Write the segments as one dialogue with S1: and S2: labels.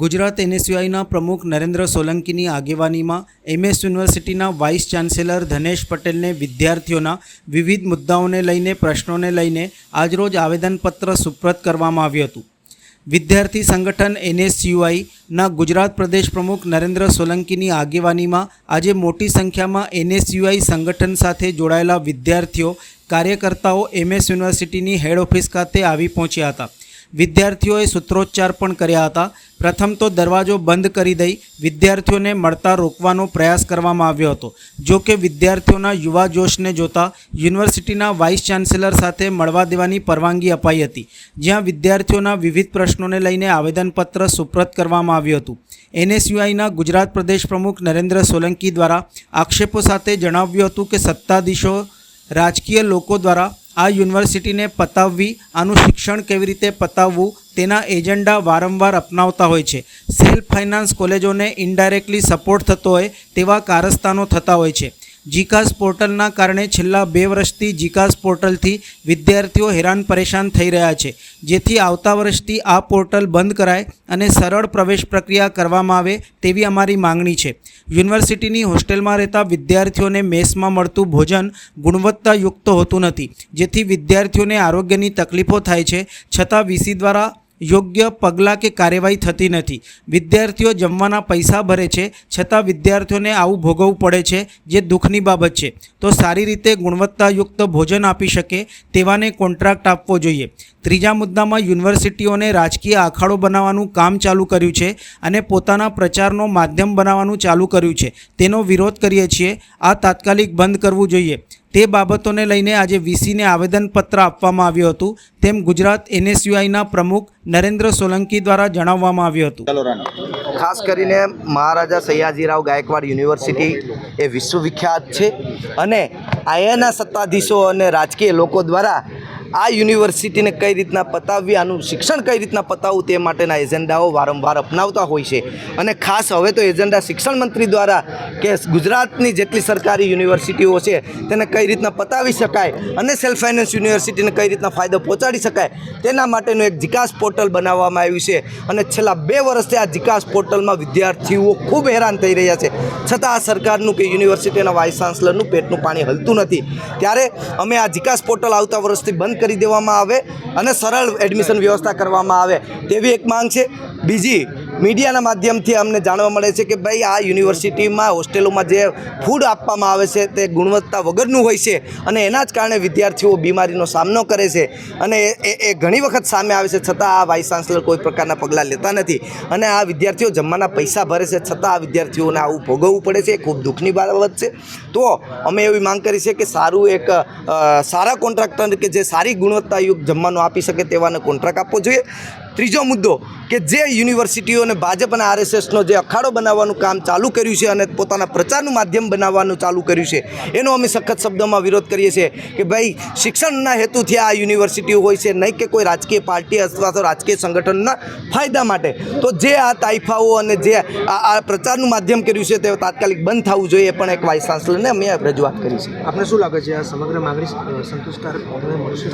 S1: ગુજરાત એનએસયુઆઈના પ્રમુખ નરેન્દ્ર સોલંકીની આગેવાનીમાં એમએસ યુનિવર્સિટીના વાઇસ ચાન્સેલર ધનેશ પટેલને વિદ્યાર્થીઓના વિવિધ મુદ્દાઓને લઈને, પ્રશ્નોને લઈને આજરોજ આવેદનપત્ર સુપ્રત કરવામાં આવ્યું હતું. વિદ્યાર્થી સંગઠન એનએસયુઆઈના ગુજરાત પ્રદેશ પ્રમુખ નરેન્દ્ર સોલંકીની આગેવાનીમાં આજે મોટી સંખ્યામાં એનએસયુઆઈ સંગઠન સાથે જોડાયેલા વિદ્યાર્થીઓ, કાર્યકર્તાઓ એમએસ યુનિવર્સિટીની હેડ ઓફિસ ખાતે આવી પહોંચ્યા હતા. વિદ્યાર્થીઓએ સૂત્રોચ્ચાર પણ કર્યા હતા. પ્રથમ તો દરવાજો બંધ કરી દઈ વિદ્યાર્થીઓને મળતા રોકવાનો પ્રયાસ કરવામાં આવ્યો હતો. જો કે વિદ્યાર્થીઓના યુવા જોશને જોતા યુનિવર્સિટીના વાઇસ ચાન્સેલર સાથે મળવા દેવાની પરવાનગી અપાઈ હતી. જ્યાં વિદ્યાર્થીઓના વિવિધ પ્રશ્નોને લઈને આવેદનપત્ર સુપ્રત કરવામાં આવ્યું હતું. એનએસયુઆઈના ગુજરાત પ્રદેશ પ્રમુખ નરેન્દ્ર સોલંકી દ્વારા આક્ષેપો સાથે જણાવ્યું હતું કે સત્તાધીશો રાજકીય લોકો દ્વારા આ યુનિવર્સિટીને પતાવવી, આનું શિક્ષણ કેવી રીતે પતાવવું, તેના એજન્ડા વારંવાર અપનાવતા હોય છે. સેલ્ફ ફાઇનાન્સ કોલેજોને ઇન્ડાયરેક્ટલી સપોર્ટ થતો હોય તેવા કારસ્તાનો થતા હોય છે. જીકાસ પોર્ટલના કારણે છેલ્લા બે વર્ષથી જીકાસ પોર્ટલથી વિદ્યાર્થીઓ હેરાન પરેશાન થઈ રહ્યા છે. જેથી આવતા વર્ષથી આ પોર્ટલ બંધ કરાય અને સરળ પ્રવેશ પ્રક્રિયા કરવામાં આવે તેવી અમારી માંગણી છે. યુનિવર્સિટીની હોસ્ટેલમાં રહેતા વિદ્યાર્થીઓને મેસમાં મળતું ભોજન ગુણવત્તાયુક્ત હોતું નથી. જેથી વિદ્યાર્થીઓને આરોગ્યની તકલીફો થાય છે. છતાં વીસી દ્વારા યોગ્ય પગલાં કે કાર્યવાહી થતી નથી. વિદ્યાર્થીઓ જમવાના પૈસા ભરે છે, છતાં વિદ્યાર્થીઓને આવું ભોગવવું પડે છે, જે દુઃખની બાબત છે. તો સારી રીતે ગુણવત્તાયુક્ત ભોજન આપી શકે તેવાને કોન્ટ્રાક્ટ આપવો જોઈએ. ત્રીજા મુદ્દામાં યુનિવર્સિટીઓને રાજકીય આખાડો બનાવવાનું કામ ચાલુ કર્યું છે અને પોતાના પ્રચારનો માધ્યમ બનાવવાનું ચાલુ કર્યું છે. તેનો વિરોધ કરીએ છીએ. આ તાત્કાલિક બંધ કરવું જોઈએ. તે બાબતોને લઈને આજે વીસીને આવેદનપત્ર આપવામાં આવ્યું હતું. તેમ ગુજરાત એનએસયુઆઈના પ્રમુખ નરેન્દ્ર સોલંકી દ્વારા જણાવવામાં આવ્યું હતું.
S2: ખાસ કરીને મહારાજા સયાજીરાવ ગાયકવાડ યુનિવર્સિટી એ વિશ્વવિખ્યાત છે અને આયાના સત્તાધીશો અને રાજકીય લોકો દ્વારા આ યુનિવર્સિટીને કઈ રીતના પતાવવી, આનું શિક્ષણ કઈ રીતના પતાવવું તે માટેના એજન્ડાઓ વારંવાર અપનાવતા હોય છે. અને ખાસ હવે તો એજન્ડા શિક્ષણ મંત્રી દ્વારા કે ગુજરાતની જેટલી સરકારી યુનિવર્સિટીઓ છે તેને કઈ રીતના પતાવી શકાય અને સેલ્ફ ફાઇનાન્સ યુનિવર્સિટીને કઈ રીતના ફાયદો પહોંચાડી શકાય તેના માટેનું એક જીકાસ પોર્ટલ બનાવવામાં આવ્યું છે. અને છેલ્લા બે વર્ષથી આ જીકાસ પોર્ટલમાં વિદ્યાર્થીઓ ખૂબ હેરાન થઈ રહ્યા છે. છતાં આ સરકારનું કે યુનિવર્સિટીના વાઇસ ચાન્સલરનું પેટનું પાણી હલતું નથી. ત્યારે અમે આ જીકાસ પોર્ટલ આવતા વર્ષથી બંધ કરી દેવામાં આવે અને સરળ એડમિશન વ્યવસ્થા કરવામાં આવે તેવી એક માંગ છે. બીજી મીડિયાના માધ્યમથી અમને જાણવા મળે છે કે ભાઈ, આ યુનિવર્સિટીમાં હોસ્ટેલોમાં જે ફૂડ આપવામાં આવે છે તે ગુણવત્તા વગરનું હોય છે અને એના જ કારણે વિદ્યાર્થીઓ બીમારીનો સામનો કરે છે અને એ- એ ઘણી વખત સામે આવે છે. છતાં આ વાઇસ ચાન્સલર કોઈ પ્રકારના પગલાં લેતા નથી અને આ વિદ્યાર્થીઓ જમવાના પૈસા ભરે છે. છતાં આ વિદ્યાર્થીઓને આવું ભોગવવું પડે છે. એ ખૂબ દુઃખની બાબત છે. તો અમે એવી માંગ કરી છે કે સારું એક સારા કોન્ટ્રાક્ટર કે જે સારી ગુણવત્તાયુક્ત જમવાનું આપી શકે તેવાને કોન્ટ્રાક્ટ આપવો જોઈએ. ત્રીજો મુદ્દો કે જે યુનિવર્સિટીઓને ભાજપ અને આરએસએસનો જે અખાડો બનાવવાનું કામ ચાલુ કર્યું છે અને પોતાના પ્રચારનું માધ્યમ બનાવવાનું ચાલુ કર્યું છે એનો અમે સખત શબ્દોમાં વિરોધ કરીએ છીએ કે ભાઈ શિક્ષણના હેતુથી આ યુનિવર્સિટીઓ હોય છે નહીં કે કોઈ રાજકીય પાર્ટી અથવા તો રાજકીય સંગઠનના ફાયદા માટે. તો જે આ તાઇફાઓ અને જે આ આ પ્રચારનું માધ્યમ કર્યું છે તે તાત્કાલિક બંધ થવું જોઈએ એ પણ એક વાઇસ ચાન્સલરને અમે રજૂઆત કરી છે.
S3: આપણે શું લાગે છે આ સમગ્ર માંગણી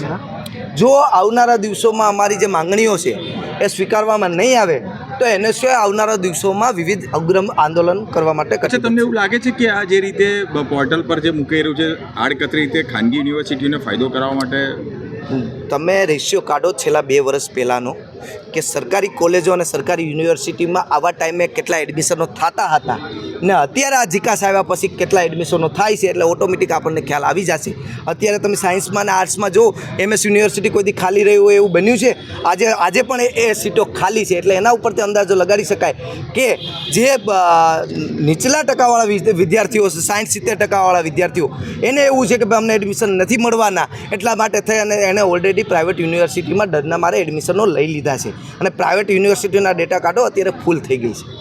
S3: ખરા?
S2: જો આવનારા દિવસોમાં અમારી જે માંગણીઓ છે એ સ્વીકારવામાં નહીં આવે તો એને સિવાય આવનારા દિવસોમાં વિવિધ અગ્રમ આંદોલન કરવા માટે કરશે
S4: તમને એવું લાગે છે કે આ જે રીતે પોર્ટલ પર જે મૂકી રહ્યું છે આડકતરી રીતે ખાનગી યુનિવર્સિટીઓને ફાયદો કરાવવા માટે
S2: તમે રેશિયો કાઢો છેલ્લા બે વર્ષ પહેલાંનો કે સરકારી કોલેજો અને સરકારી યુનિવર્સિટીમાં આવા ટાઈમે કેટલા એડમિશનો થતા હતા ને અત્યારે આ જીકાસ આવ્યા પછી કેટલા એડમિશનો થાય છે એટલે ઓટોમેટિક આપણને ખ્યાલ આવી જશે. અત્યારે તમે સાયન્સમાં અને આર્ટ્સમાં જો એમએસ યુનિવર્સિટી કોઈથી ખાલી રહ્યું હોય એવું બન્યું છે, આજે આજે પણ એ સીટો ખાલી છે એટલે એના ઉપરથી અંદાજો લગાડી શકાય કે જે નીચલા ટકાવાળા વિદ્ય- વિદ્યાર્થીઓ છે સાઠ સિત્તેર ટકાવાળા વિદ્યાર્થીઓ, એને એવું છે કે ભાઈ અમને એડમિશન નથી મળવાના એટલા માટે થઈ અને એણે ઓલરેડી પ્રાઇવેટ યુનિવર્સિટીમાં ડરના મારે એડમિશનો લઈ લીધા છે. અને પ્રાઇવેટ યુનિવર્સિટીના ડેટા કાર્ડો અત્યારે ફૂલ થઈ ગઈ છે.